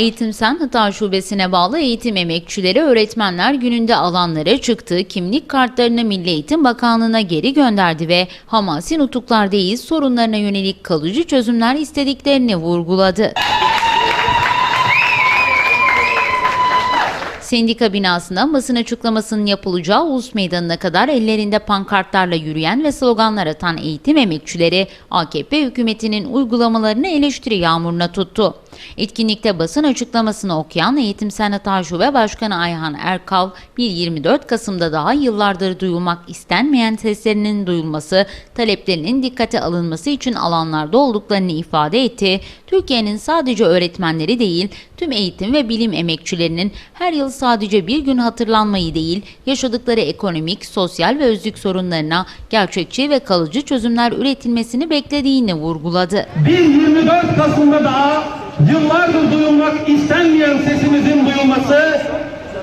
Eğitim Sen Hıta Şubesi'ne bağlı eğitim emekçileri öğretmenler gününde alanlara çıktı, kimlik kartlarını Milli Eğitim Bakanlığı'na geri gönderdi ve hamasi nutuklar değil sorunlarına yönelik kalıcı çözümler istediklerini vurguladı. Sendika binasından basın açıklamasının yapılacağı Ulus Meydanı'na kadar ellerinde pankartlarla yürüyen ve sloganlar atan eğitim emekçileri AKP hükümetinin uygulamalarını eleştiri yağmuruna tuttu. Etkinlikte basın açıklamasını okuyan Eğitim Senat Şube Başkanı Ayhan Erkal, bir 24 Kasım'da daha yıllardır duyulmak istenmeyen seslerinin duyulması, taleplerinin dikkate alınması için alanlarda olduklarını ifade etti. Türkiye'nin sadece öğretmenleri değil, tüm eğitim ve bilim emekçilerinin her yıl sadece bir gün hatırlanmayı değil, yaşadıkları ekonomik, sosyal ve özlük sorunlarına gerçekçi ve kalıcı çözümler üretilmesini beklediğini vurguladı. Bir 24 Kasım'da daha yıllardır duyulmak istenmeyen sesimizin duyulması,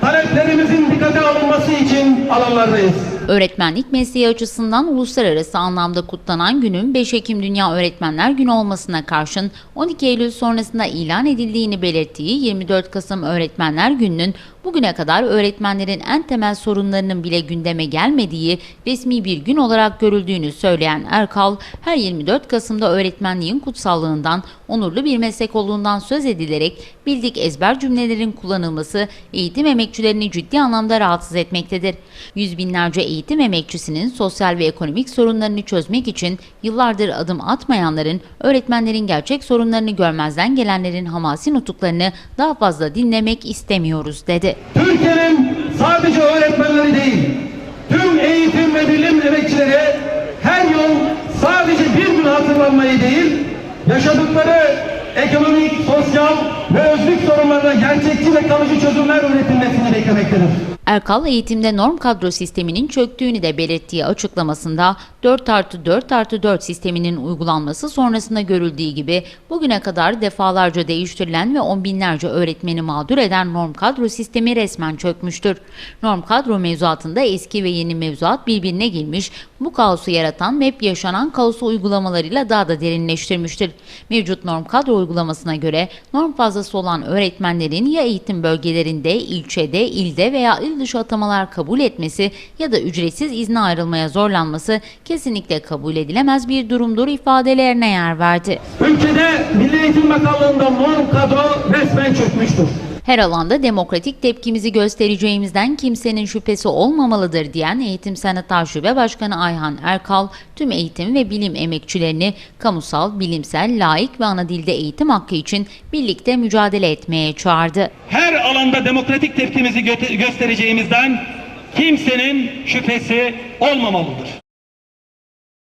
taleplerimizin dikkate alınması için alanlardayız. Öğretmenlik mesleği açısından uluslararası anlamda kutlanan günün 5 Ekim Dünya Öğretmenler Günü olmasına karşın 12 Eylül sonrasında ilan edildiğini belirttiği 24 Kasım Öğretmenler Günü'nün bugüne kadar öğretmenlerin en temel sorunlarının bile gündeme gelmediği resmi bir gün olarak görüldüğünü söyleyen Erkal, her 24 Kasım'da öğretmenliğin kutsallığından, onurlu bir meslek olduğundan söz edilerek bildik ezber cümlelerin kullanılması eğitim emekçilerini ciddi anlamda rahatsız etmektedir. Yüz binlerce eğitim emekçisinin sosyal ve ekonomik sorunlarını çözmek için yıllardır adım atmayanların, öğretmenlerin gerçek sorunlarını görmezden gelenlerin hamasi nutuklarını daha fazla dinlemek istemiyoruz dedi. Türkiye'nin sadece öğretmenleri değil, tüm eğitim ve bilim emekçileri her yıl sadece bir gün hatırlanmayı değil, yaşadıkları ekonomik, sosyal ve özlük sorunlarına gerçekçi ve kalıcı çözümler üretilmesini beklemektedir. Erkal eğitimde norm kadro sisteminin çöktüğünü de belirttiği açıklamasında 4 artı 4 artı 4 sisteminin uygulanması sonrasında görüldüğü gibi bugüne kadar defalarca değiştirilen ve on binlerce öğretmeni mağdur eden norm kadro sistemi resmen çökmüştür. Norm kadro mevzuatında eski ve yeni mevzuat birbirine girmiş, bu kaosu yaratan ve hep yaşanan kaosu uygulamalarıyla daha da derinleştirmiştir. Mevcut norm kadro uygulamasına göre norm fazlası olan öğretmenlerin ya eğitim bölgelerinde, ilçede, ilde veya il dışı atamalar kabul etmesi ya da ücretsiz izne ayrılmaya zorlanması kesinlikle kabul edilemez bir durumdur ifadelerine yer verdi. Ülkede Milli Eğitim Bakanlığı'nda norm kadro resmen çökmüştür. Her alanda demokratik tepkimizi göstereceğimizden kimsenin şüphesi olmamalıdır diyen Eğitim Senat Şube Başkanı Ayhan Erkal, tüm eğitim ve bilim emekçilerini kamusal, bilimsel, laik ve ana dilde eğitim hakkı için birlikte mücadele etmeye çağırdı. Her alanda demokratik tepkimizi göstereceğimizden kimsenin şüphesi olmamalıdır.